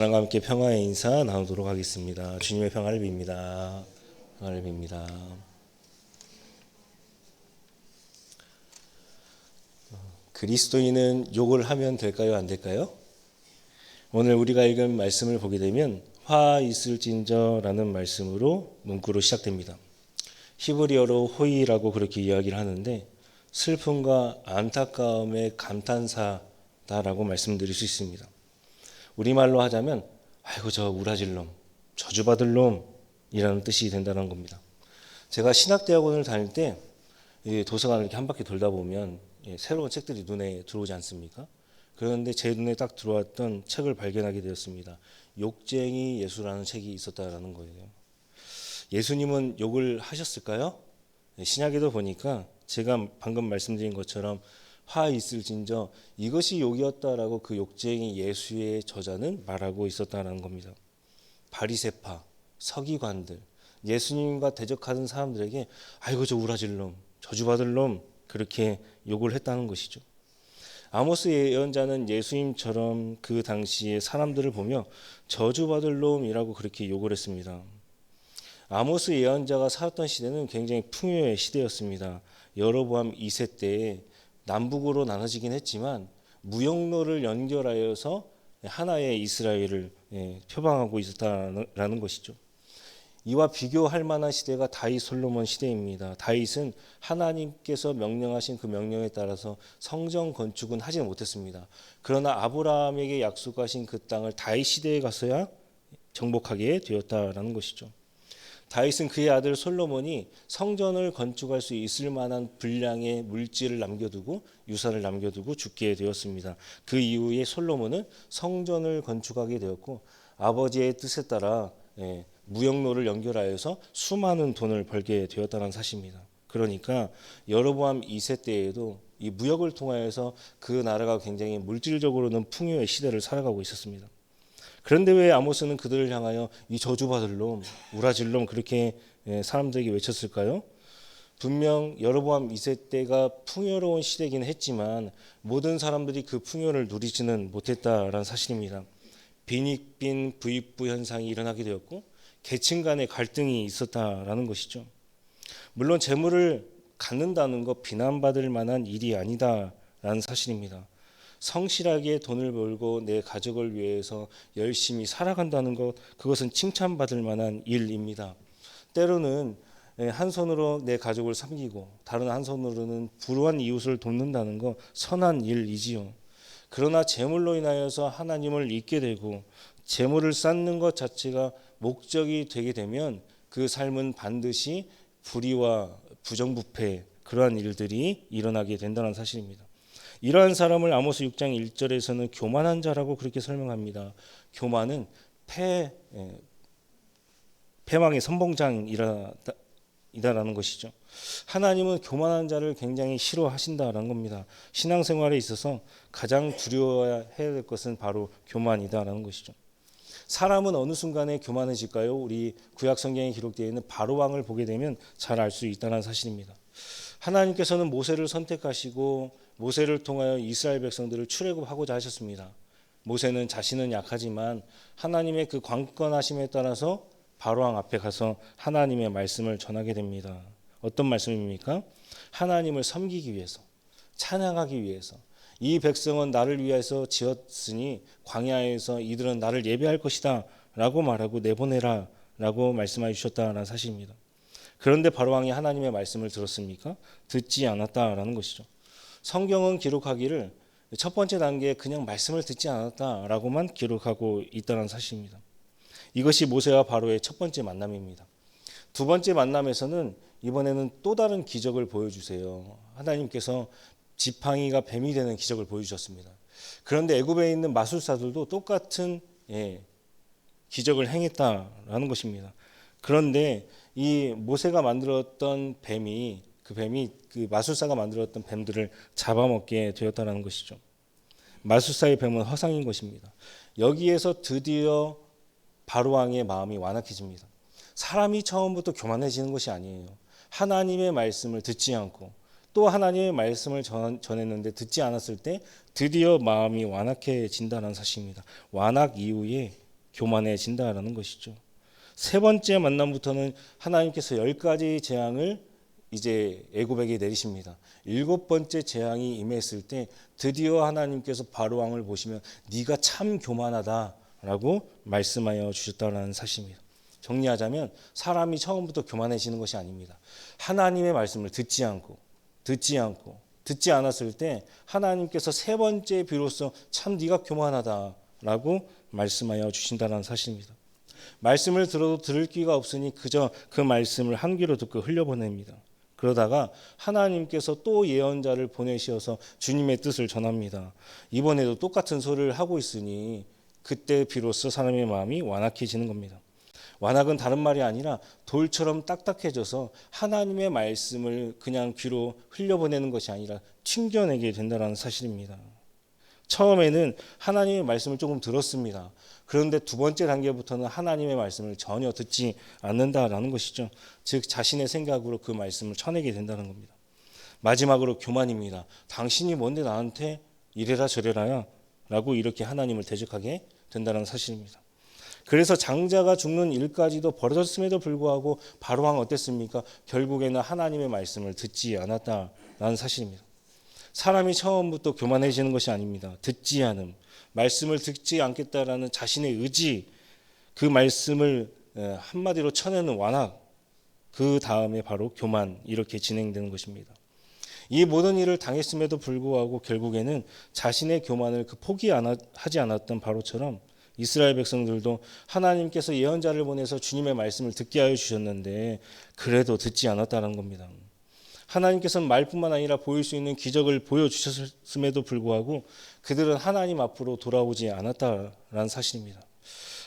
하나님과 함께 평화의 인사 나누도록 하겠습니다. 주님의 평화를 빕니다. 평화를 빕니다. 그리스도인은 욕을 하면 될까요? 안 될까요? 오늘 우리가 읽은 말씀을 보게 되면 화 있을진저라는 말씀으로 문구로 시작됩니다. 히브리어로 호이라고 그렇게 이야기를 하는데 슬픔과 안타까움의 감탄사다라고 말씀드릴 수 있습니다. 우리말로 하자면 아이고 저 우라질 놈, 저주받을 놈이라는 뜻이 된다는 겁니다. 제가 신학대학원을 다닐 때 도서관을 이렇게 한 바퀴 돌다 보면 예, 새로운 책들이 눈에 들어오지 않습니까? 그런데 제 눈에 딱 들어왔던 책을 발견하게 되었습니다. 욕쟁이 예수라는 책이 있었다라는 거예요. 예수님은 욕을 하셨을까요? 예, 신약에도 보니까 제가 방금 말씀드린 것처럼 화 있을진저 이것이 욕이었다라고 그 욕쟁이 예수의 저자는 말하고 있었다는 겁니다. 바리세파, 서기관들, 예수님과 대적하는 사람들에게 아이고 저 우라질 놈, 저주받을 놈 그렇게 욕을 했다는 것이죠. 아모스 예언자는 예수님처럼 그 당시에 사람들을 보며 저주받을 놈이라고 그렇게 욕을 했습니다. 아모스 예언자가 살았던 시대는 굉장히 풍요의 시대였습니다. 여로보암 2세 때에 남북으로 나눠지긴 했지만 무역로를 연결하여서 하나의 이스라엘을 예, 표방하고 있었다라는 것이죠. 이와 비교할 만한 시대가 다윗 솔로몬 시대입니다. 다윗은 하나님께서 명령하신 그 명령에 따라서 성전 건축은 하지 못했습니다. 그러나 아브라함에게 약속하신 그 땅을 다윗 시대에 가서야 정복하게 되었다라는 것이죠. 다윗은 그의 아들 솔로몬이 성전을 건축할 수 있을 만한 분량의 물질을 남겨두고 유산을 남겨두고 죽게 되었습니다. 그 이후에 솔로몬은 성전을 건축하게 되었고 아버지의 뜻에 따라 예, 무역로를 연결하여서 수많은 돈을 벌게 되었다는 사실입니다. 그러니까 여로보암 2세 때에도 이 무역을 통하여서 그 나라가 굉장히 물질적으로는 풍요의 시대를 살아가고 있었습니다. 그런데 왜 아모스는 그들을 향하여 이 저주받을 놈, 우라질 놈 그렇게 예, 사람들에게 외쳤을까요? 분명 여로보암 2세 때가 풍요로운 시대긴 했지만 모든 사람들이 그 풍요를 누리지는 못했다라는 사실입니다. 빈익빈 부익부 현상이 일어나게 되었고 계층 간의 갈등이 있었다라는 것이죠. 물론 재물을 갖는다는 것 비난받을 만한 일이 아니다라는 사실입니다. 성실하게 돈을 벌고 내 가족을 위해서 열심히 살아간다는 것 그것은 칭찬받을 만한 일입니다. 때로는 한 손으로 내 가족을 섬기고 다른 한 손으로는 불우한 이웃을 돕는다는 것 선한 일이지요. 그러나 재물로 인하여서 하나님을 잊게 되고 재물을 쌓는 것 자체가 목적이 되게 되면 그 삶은 반드시 불의와 부정부패 그러한 일들이 일어나게 된다는 사실입니다. 이러한 사람을 아모스 6장 1절에서는 교만한 자라고 그렇게 설명합니다. 교만은 패 예, 패망의 선봉장이라는 것이죠. 하나님은 교만한 자를 굉장히 싫어하신다라는 겁니다. 신앙생활에 있어서 가장 두려워해야 될 것은 바로 교만이다라는 것이죠. 사람은 어느 순간에 교만해질까요? 우리 구약 성경에 기록되어 있는 바로 왕을 보게 되면 잘 알 수 있다는 사실입니다. 하나님께서는 모세를 선택하시고 모세를 통하여 이스라엘 백성들을 출애굽하고자 하셨습니다. 모세는 자신은 약하지만 하나님의 그 관건하심에 따라서 바로왕 앞에 가서 하나님의 말씀을 전하게 됩니다. 어떤 말씀입니까? 하나님을 섬기기 위해서, 찬양하기 위해서. 이 백성은 나를 위해서 지었으니 광야에서 이들은 나를 예배할 것이다 라고 말하고 내보내라 라고 말씀해 주셨다라는 사실입니다. 그런데 바로왕이 하나님의 말씀을 들었습니까? 듣지 않았다라는 것이죠. 성경은 기록하기를 첫 번째 단계에 그냥 말씀을 듣지 않았다라고만 기록하고 있다는 사실입니다. 이것이 모세와 바로의 첫 번째 만남입니다. 두 번째 만남에서는 이번에는 또 다른 기적을 보여주세요. 하나님께서 지팡이가 뱀이 되는 기적을 보여주셨습니다. 그런데 애굽에 있는 마술사들도 똑같은 예, 기적을 행했다라는 것입니다. 그런데 이 모세가 만들었던 뱀이 그 뱀이 그 마술사가 만들었던 뱀들을 잡아먹게 되었다는 것이죠. 마술사의 뱀은 허상인 것입니다. 여기에서 드디어 바로 왕의 마음이 완악해집니다. 사람이 처음부터 교만해지는 것이 아니에요. 하나님의 말씀을 듣지 않고 또 하나님의 말씀을 전, 전했는데 듣지 않았을 때 드디어 마음이 완악해진다는 사실입니다. 완악 이후에 교만해진다라는 것이죠. 세 번째 만남부터는 하나님께서 열 가지 재앙을 이제 애굽에게 내리십니다. 일곱 번째 재앙이 임했을 때 드디어 하나님께서 바로 왕을 보시면 네가 참 교만하다라고 말씀하여 주셨다는 사실입니다. 정리하자면 사람이 처음부터 교만해지는 것이 아닙니다. 하나님의 말씀을 듣지 않고 듣지 않고 듣지 않았을 때 하나님께서 세 번째 비로소 참 네가 교만하다라고 말씀하여 주신다는 사실입니다. 말씀을 들어도 들을 기가 없으니 그저 그 말씀을 한 귀로 듣고 흘려보냅니다. 그러다가 하나님께서 또 예언자를 보내셔서 주님의 뜻을 전합니다. 이번에도 똑같은 소리를 하고 있으니 그때 비로소 사람의 마음이 완악해지는 겁니다. 완악은 다른 말이 아니라 돌처럼 딱딱해져서 하나님의 말씀을 그냥 귀로 흘려보내는 것이 아니라 튕겨내게 된다는 사실입니다. 처음에는 하나님의 말씀을 조금 들었습니다. 그런데 두 번째 단계부터는 하나님의 말씀을 전혀 듣지 않는다라는 것이죠. 즉 자신의 생각으로 그 말씀을 쳐내게 된다는 겁니다. 마지막으로 교만입니다. 당신이 뭔데 나한테 이래라 저래라야 라고 이렇게 하나님을 대적하게 된다는 사실입니다. 그래서 장자가 죽는 일까지도 벌어졌음에도 불구하고 바로왕 어땠습니까? 결국에는 하나님의 말씀을 듣지 않았다라는 사실입니다. 사람이 처음부터 교만해지는 것이 아닙니다. 듣지 않음, 말씀을 듣지 않겠다라는 자신의 의지, 그 말씀을 한마디로 쳐내는 완악, 그 다음에 바로 교만 이렇게 진행되는 것입니다. 이 모든 일을 당했음에도 불구하고 결국에는 자신의 교만을 그 포기하지 않았던 바로처럼 이스라엘 백성들도 하나님께서 예언자를 보내서 주님의 말씀을 듣게 하여 주셨는데 그래도 듣지 않았다는 겁니다. 하나님께서는 말뿐만 아니라 보일 수 있는 기적을 보여주셨음에도 불구하고 그들은 하나님 앞으로 돌아오지 않았다라는 사실입니다.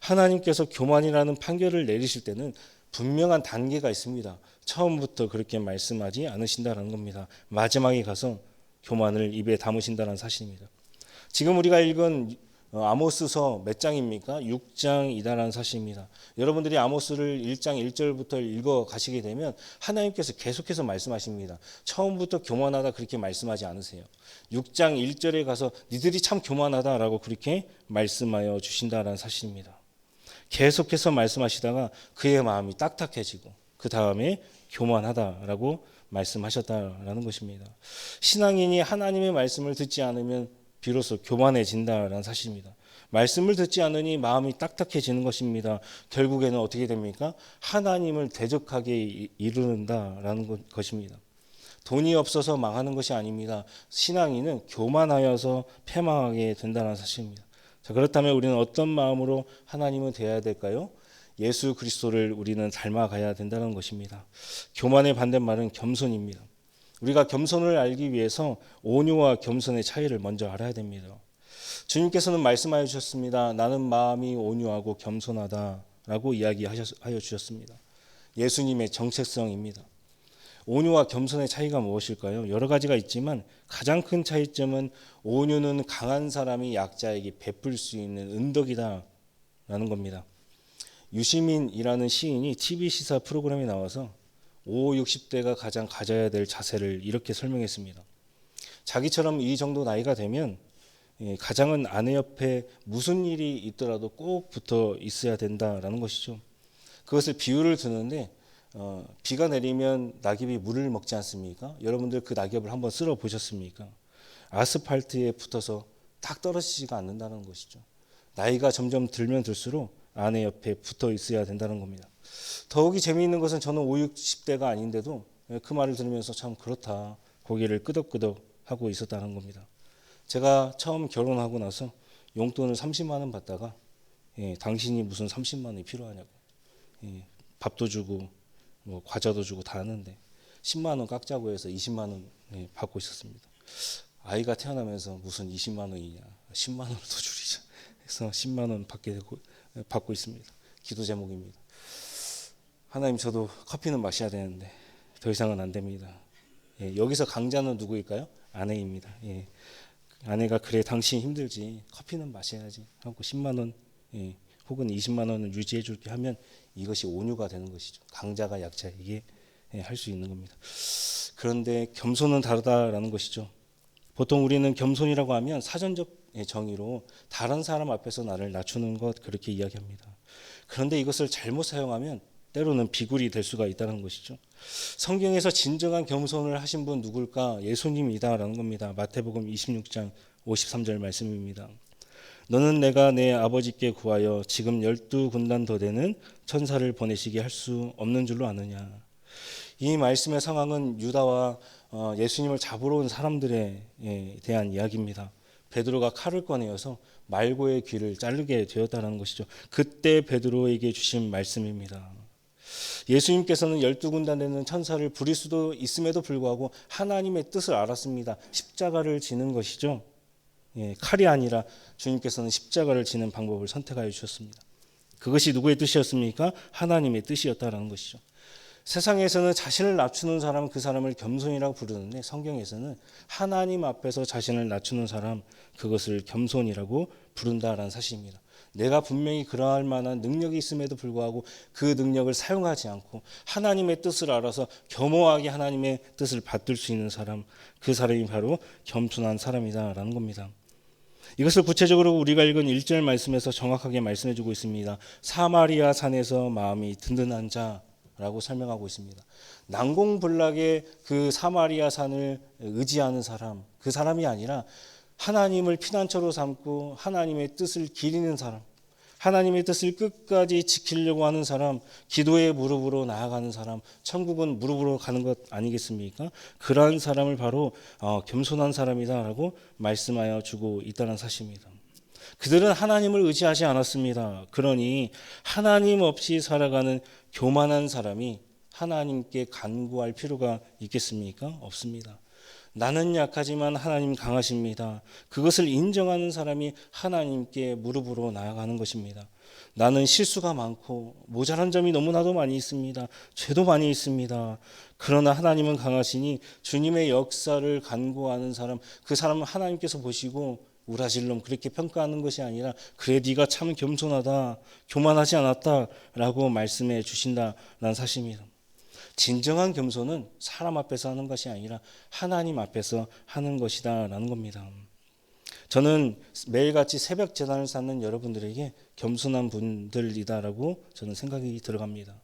하나님께서 교만이라는 판결을 내리실 때는 분명한 단계가 있습니다. 처음부터 그렇게 말씀하지 않으신다는 겁니다. 마지막에 가서 교만을 입에 담으신다는 사실입니다. 지금 우리가 읽은 어, 아모스서 몇 장입니까? 6장이다라는 사실입니다. 여러분들이 아모스를 1장 1절부터 읽어 가시게 되면 하나님께서 계속해서 말씀하십니다. 처음부터 교만하다 그렇게 말씀하지 않으세요. 6장 1절에 가서 니들이 참 교만하다라고 그렇게 말씀하여 주신다라는 사실입니다. 계속해서 말씀하시다가 그의 마음이 딱딱해지고 그 다음에 교만하다라고 말씀하셨다라는 것입니다. 신앙인이 하나님의 말씀을 듣지 않으면 비로소 교만해진다라는 사실입니다. 말씀을 듣지 않으니 마음이 딱딱해지는 것입니다. 결국에는 어떻게 됩니까? 하나님을 대적하게 이르는다라는 것입니다. 돈이 없어서 망하는 것이 아닙니다. 신앙인은 교만하여서 패망하게 된다는 사실입니다. 자, 그렇다면 우리는 어떤 마음으로 하나님을 대해야 될까요? 예수 그리스도를 우리는 닮아가야 된다는 것입니다. 교만의 반대말은 겸손입니다. 우리가 겸손을 알기 위해서 온유와 겸손의 차이를 먼저 알아야 됩니다. 주님께서는 말씀하여 주셨습니다. 나는 마음이 온유하고 겸손하다라고 이야기하여 주셨습니다. 예수님의 정체성입니다. 온유와 겸손의 차이가 무엇일까요? 여러 가지가 있지만 가장 큰 차이점은 온유는 강한 사람이 약자에게 베풀 수 있는 은덕이다라는 겁니다. 유시민이라는 시인이 TV 시사 프로그램에 나와서 5, 60대가 가장 가져야 될 자세를 이렇게 설명했습니다. 자기처럼 이 정도 나이가 되면 예, 가장은 아내 옆에 무슨 일이 있더라도 꼭 붙어 있어야 된다라는 것이죠. 그것을 비유를 드는데 어, 비가 내리면 낙엽이 물을 먹지 않습니까? 여러분들 그 낙엽을 한번 쓸어 보셨습니까? 아스팔트에 붙어서 딱 떨어지지가 않는다는 것이죠. 나이가 점점 들면 들수록 아내 옆에 붙어 있어야 된다는 겁니다. 더욱이 재미있는 것은 저는 5, 60대가 아닌데도 그 말을 들으면서 참 그렇다. 고개를 끄덕끄덕 하고 있었다는 겁니다. 제가 처음 결혼하고 나서 용돈을 30만 원 받다가 예, 당신이 무슨 30만 원이 필요하냐고 예, 밥도 주고 뭐 과자도 주고 다 하는데 10만 원 깎자고 해서 20만 원 예, 받고 있었습니다. 아이가 태어나면서 무슨 20만 원이냐 10만 원을 더 줄이자 해서 10만 원 받게 되고 받고 있습니다. 기도 제목입니다. 하나님 저도 커피는 마셔야 되는데 더 이상은 안 됩니다. 예, 여기서 강자는 누구일까요? 아내입니다. 예, 아내가 그래 당신 힘들지 커피는 마셔야지 하고 10만 원 예, 혹은 20만 원을 유지해 줄게 하면 이것이 온유가 되는 것이죠. 강자가 약자에게 예, 할수 있는 겁니다. 그런데 겸손은 다르다라는 것이죠. 보통 우리는 겸손이라고 하면 사전적 정의로 다른 사람 앞에서 나를 낮추는 것 그렇게 이야기합니다. 그런데 이것을 잘못 사용하면 때로는 비굴이 될 수가 있다는 것이죠. 성경에서 진정한 겸손을 하신 분 누굴까? 예수님이다라는 겁니다. 마태복음 26장 53절 말씀입니다. 너는 내가 내 아버지께 구하여 지금 열두 군단 더 되는 천사를 보내시게 할 수 없는 줄로 아느냐. 이 말씀의 상황은 유다와 어, 예수님을 잡으러 온 사람들에 예, 대한 이야기입니다. 베드로가 칼을 꺼내어서 말고의 귀를 자르게 되었다는 것이죠. 그때 베드로에게 주신 말씀입니다. 예수님께서는 열두 군단 되는 천사를 부릴 수도 있음에도 불구하고 하나님의 뜻을 알았습니다. 십자가를 지는 것이죠. 예, 칼이 아니라 주님께서는 십자가를 지는 방법을 선택하여 주셨습니다. 그것이 누구의 뜻이었습니까? 하나님의 뜻이었다라는 것이죠. 세상에서는 자신을 낮추는 사람 그 사람을 겸손이라고 부르는데 성경에서는 하나님 앞에서 자신을 낮추는 사람 그것을 겸손이라고 부른다라는 사실입니다. 내가 분명히 그러할 만한 능력이 있음에도 불구하고 그 능력을 사용하지 않고 하나님의 뜻을 알아서 겸허하게 하나님의 뜻을 받들 수 있는 사람 그 사람이 바로 겸손한 사람이다라는 겁니다. 이것을 구체적으로 우리가 읽은 1절 말씀에서 정확하게 말씀해 주고 있습니다. 사마리아 산에서 마음이 든든한 자 라고 설명하고 있습니다. 난공불락의 그 사마리아 산을 의지하는 사람, 그 사람이 아니라 하나님을 피난처로 삼고 하나님의 뜻을 기리는 사람, 하나님의 뜻을 끝까지 지키려고 하는 사람, 기도의 무릎으로 나아가는 사람, 천국은 무릎으로 가는 것 아니겠습니까? 그러한 사람을 바로 어, 겸손한 사람이다라고 말씀하여 주고 있다는 사실입니다. 그들은 하나님을 의지하지 않았습니다. 그러니 하나님 없이 살아가는 교만한 사람이 하나님께 간구할 필요가 있겠습니까? 없습니다. 나는 약하지만 하나님 강하십니다. 그것을 인정하는 사람이 하나님께 무릎으로 나아가는 것입니다. 나는 실수가 많고 모자란 점이 너무나도 많이 있습니다. 죄도 많이 있습니다. 그러나 하나님은 강하시니 주님의 역사를 간구하는 사람, 그 사람은 하나님께서 보시고 우라질 놈 그렇게 평가하는 것이 아니라 그래 네가 참 겸손하다, 교만하지 않았다라고 말씀해 주신다라는 사실입니다. 진정한 겸손은 사람 앞에서 하는 것이 아니라 하나님 앞에서 하는 것이다라는 겁니다. 저는 매일같이 새벽 재단을 쌓는 여러분들에게 겸손한 분들이다라고 저는 생각이 들어갑니다.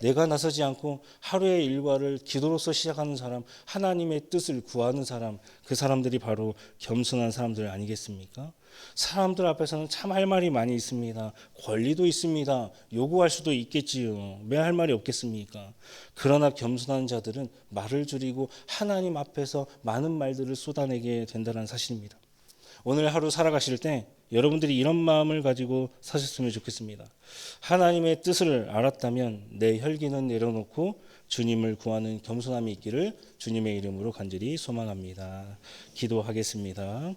내가 나서지 않고 하루의 일과를 기도로서 시작하는 사람, 하나님의 뜻을 구하는 사람, 그 사람들이 바로 겸손한 사람들 아니겠습니까? 사람들 앞에서는 참 할 말이 많이 있습니다. 권리도 있습니다. 요구할 수도 있겠지요. 왜 할 말이 없겠습니까? 그러나 겸손한 자들은 말을 줄이고 하나님 앞에서 많은 말들을 쏟아내게 된다는 사실입니다. 오늘 하루 살아가실 때 여러분들이 이런 마음을 가지고 사셨으면 좋겠습니다. 하나님의 뜻을 알았다면 내 혈기는 내려놓고 주님을 구하는 겸손함이 있기를 주님의 이름으로 간절히 소망합니다. 기도하겠습니다.